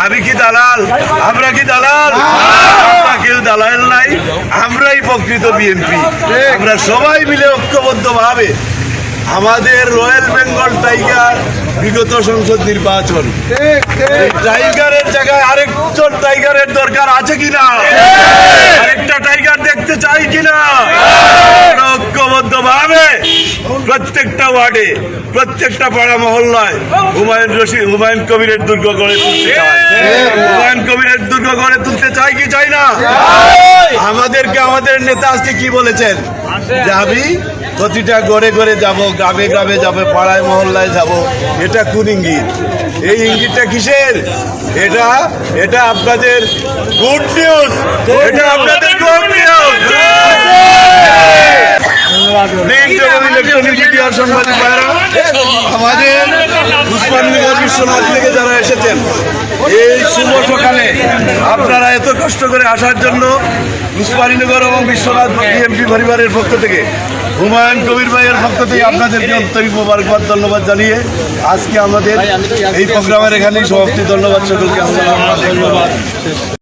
আমি কি দালাল? আমরা কি দালাল? কেউ দালাল নাই আমরাই প্রকৃত বিএনপি আমরা সবাই মিলে ঐক্যবদ্ধ ভাবে আমাদের রয়্যাল বেঙ্গল টাইগার বিগত সংসদ নির্বাচন। টাইগারের জায়গায় আরেকজন টাইগারের দরকার আছে কিনা? আরেকটা টাইগার দেখতে চাই কিনা আমরা ঐক্যবদ্ধ ভাবে প্রত্যেকটা ওয়ার্ডে প্রত্যেকটা পাড়া মহল্লায় হুমায়ুন রশিদ হুমায়ুন কবিরের দুর্গ গড়ে তুলতে চাই হুমায়ুন কবিরের দুর্গ গড়ে তুলতে চাই কি চাই না? আমাদেরকে আমাদের নেতা আজকে কি বলেছেন? যে আমি প্রতিটা গড়ে গড়ে যাব গ্রামে গ্রামে যাব পাড়ায় মহল্লায় যাব এটা কোন ইঙ্গিত? এই ইঙ্গিতটা কিসের? এটা এটা আপনাদের গুড নিউজ এটা আপনাদের গুড নিউজ আমাদের বিশ্বনাথ থেকে যারা এসেছেন এই শুভ সকালে আপনারা এত কষ্ট করে আসার জন্য উসমানীনগর এবং বিশ্বনাথ বিএমপি পরিবারের পক্ষ থেকে হুমায়ুন কবির ভাইয়ের পক্ষ থেকে আপনাদেরকে আন্তরিক মোবারকবাদ ধন্যবাদ জানিয়ে আজকে আমাদের এই প্রোগ্রামের এখানেই সমাপ্তি। ধন্যবাদ সকলকে আসসালামু আলাইকুম।